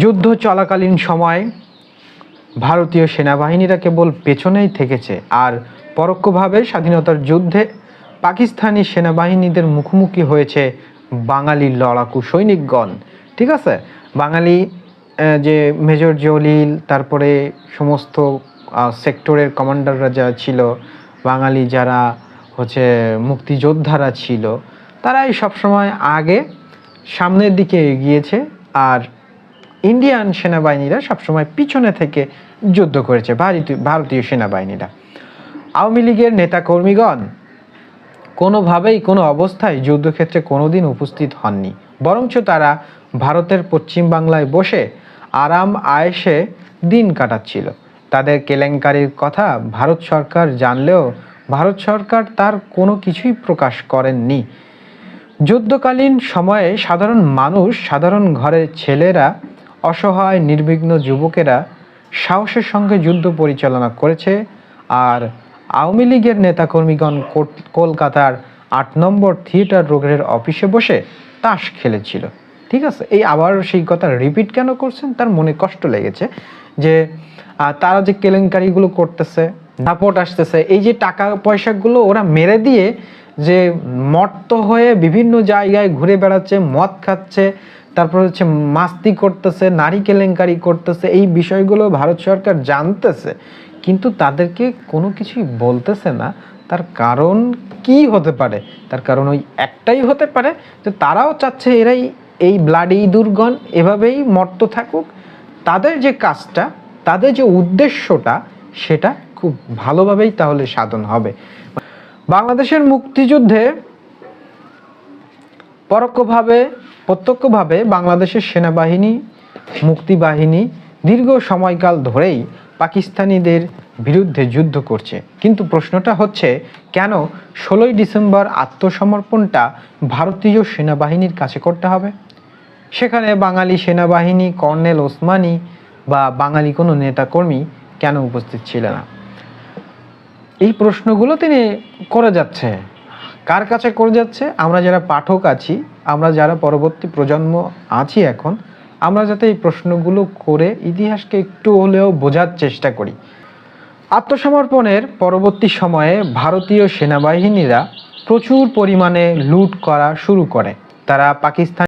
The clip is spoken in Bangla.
যুদ্ধ চলাকালীন সময় ভারতীয় সেনাবাহিনীরা কেবল পেছনেই থেকেছে আর পরোক্ষভাবে স্বাধীনতার যুদ্ধে পাকিস্তানি সেনাবাহিনীদের মুখোমুখি হয়েছে বাঙালি লড়াকু সৈনিকগণ। ঠিক আছে? বাঙালি যে মেজর জলিল, তারপরে সমস্ত সেক্টরের কমান্ডাররা যারা ছিল, বাঙালি যারা হচ্ছে মুক্তিযোদ্ধারা ছিল, তারাই সবসময় আগে সামনের দিকে এগিয়েছে আর ইন্ডিয়ান সেনাবাহিনীরা সবসময় পিছনে থেকে যুদ্ধ করেছে, ভারতীয় ভারতীয় সেনাবাহিনীরা। আওয়ামী লীগের নেতাকর্মীগণ কোনোভাবেই কোনো অবস্থায় যুদ্ধক্ষেত্রে কোনোদিন উপস্থিত হননি। বরঞ্চ তারা ভারতের পশ্চিম বাংলায় বসে আরাম আয়েসে দিন কাটাচ্ছিল। তাদের কেলেঙ্কারির কথা ভারত সরকার জানলেও ভারত সরকার তার কোনো কিছুই প্রকাশ করেননি। যুদ্ধকালীন সময়ে সাধারণ মানুষ, সাধারণ ঘরের ছেলেরা অসহায় নির্বিঘ্ন যুবকেরা সাহসের সঙ্গে যুদ্ধ পরিচালনা করেছে আর আওয়ামী লীগের নেতাকর্মীগণ কলকাতার আট নম্বর থিয়েটার রোগের অফিসে বসে তাস খেলেছিল। ঠিক আছে? এই আবার সেই কথা রিপিট কেন করছেন? তার মনে কষ্ট লেগেছে যে তারা যে কেলেঙ্কারিগুলো করতেছে, দাপট আসতেছে, এই যে টাকা পয়সাগুলো ওরা মেরে দিয়ে যে মত্ত হয়ে বিভিন্ন জায়গায় ঘুরে বেড়াচ্ছে, মদ খাচ্ছে তারপর হচ্ছে মাস্তি করতেছে, নারী কেলেঙ্কারি করতেছে, এই বিষয়গুলো ভারত সরকার জানতেছে, কিন্তু তাদেরকে কোনো কিছুই বলতেছে না। তার কারণ কি হতে পারে? তার কারণ ওই একটাই হতে পারে যে তারাও চাচ্ছে এরাই এই ব্লাডি দুর্গণ এভাবেই মর্ত থাকুক। তাদের যে কাজটা, তাদের যে উদ্দেশ্যটা, সেটা খুব ভালোভাবেই তাহলে সাধন হবে। বাংলাদেশের মুক্তিযুদ্ধে পরোক্ষভাবে, প্রত্যক্ষভাবে বাংলাদেশের সেনাবাহিনী, মুক্তিবাহিনী দীর্ঘ সময়কাল ধরেই পাকিস্তানিদের বিরুদ্ধে যুদ্ধ করছে। কিন্তু প্রশ্নটা হচ্ছে, কেন ষোলোই ডিসেম্বর আত্মসমর্পণটা ভারতীয় সেনাবাহিনীর কাছে করতে হবে? সেখানে বাঙালি সেনাবাহিনী কর্নেল ওসমানী বা বাঙালি কোনো নেতাকর্মী কেন উপস্থিত ছিল না? এই প্রশ্নগুলো তিনি করে যাচ্ছে। কার কাছে করে যাচ্ছে? আমরা যারা পাঠক আছি, আমরা যারা পরবর্তী প্রজন্ম আছি এখন, আমরা যাতে এই প্রশ্নগুলো করে ইতিহাসকে একটু হলেও বোঝার চেষ্টা করি। আত্মসমর্পণের পরবর্তী সময়ে ভারতীয় সেনাবাহিনীরা প্রচুর পরিমাণে লুট করা শুরু করে। তারা পাকিস্তান